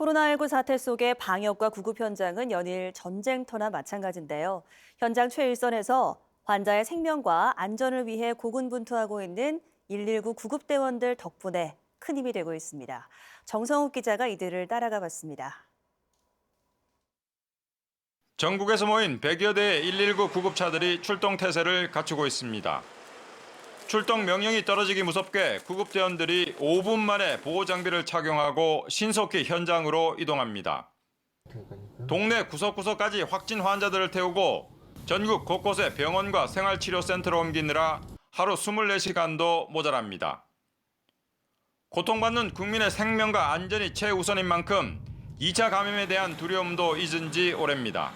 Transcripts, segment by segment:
코로나19 사태 속의 방역과 구급 현장은 연일 전쟁터나 마찬가지인데요. 현장 최일선에서 환자의 생명과 안전을 위해 고군분투하고 있는 119 구급대원들 덕분에 큰 힘이 되고 있습니다. 정성욱 기자가 이들을 따라가 봤습니다. 전국에서 모인 100여 대의 119 구급차들이 출동 태세를 갖추고 있습니다. 출동 명령이 떨어지기 무섭게 구급대원들이 5분 만에 보호 장비를 착용하고 신속히 현장으로 이동합니다. 동네 구석구석까지 확진 환자들을 태우고 전국 곳곳에 병원과 생활치료센터로 옮기느라 하루 24시간도 모자랍니다. 고통받는 국민의 생명과 안전이 최우선인 만큼 2차 감염에 대한 두려움도 잊은 지 오래입니다.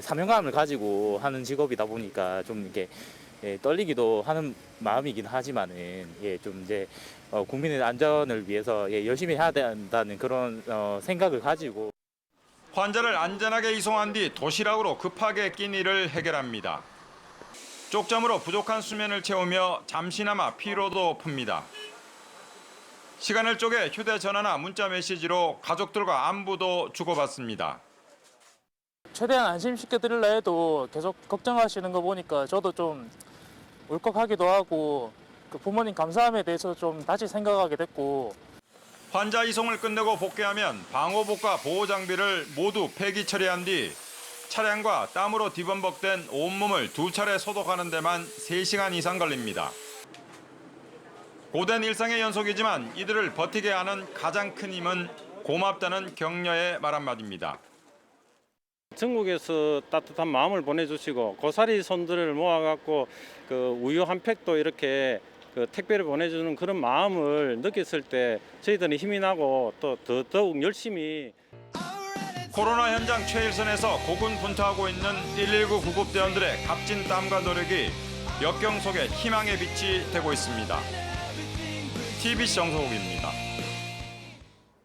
사명감을 가지고 하는 직업이다 보니까 좀 이렇게 예, 떨리기도 하는 마음이긴 하지만은 예, 좀 이제 어, 국민의 안전을 위해서 예, 열심히 해야 된다는 그런 어, 생각을 가지고 환자를 안전하게 이송한 뒤 도시락으로 급하게 낀 일을 해결합니다. 쪽잠으로 부족한 수면을 채우며 잠시나마 피로도 풉니다. 시간을 쪼개 휴대전화나 문자 메시지로 가족들과 안부도 주고받습니다. 최대한 안심시켜 드리려 해도 계속 걱정하시는 거 보니까 저도 좀 울컥하기도 하고 그 부모님 감사함에 대해서 좀 다시 생각하게 됐고 환자 이송을 끝내고 복귀하면 방호복과 보호 장비를 모두 폐기 처리한 뒤 차량과 땀으로 뒤범벅된 온몸을 두 차례 소독하는 데만 3시간 이상 걸립니다. 고된 일상의 연속이지만 이들을 버티게 하는 가장 큰 힘은 고맙다는 격려의 말 한마디입니다. 전국에서 따뜻한 마음을 보내주시고 고사리 손들을 모아갖고 그 우유 한 팩도 이렇게 그 택배를 보내주는 그런 마음을 느꼈을 때 저희들은 힘이 나고 또 더, 더욱 열심히 코로나 현장 최일선에서 고군분투하고 있는 119 구급대원들의 값진 땀과 노력이 역경 속에 희망의 빛이 되고 있습니다. TBC 정성욱입니다.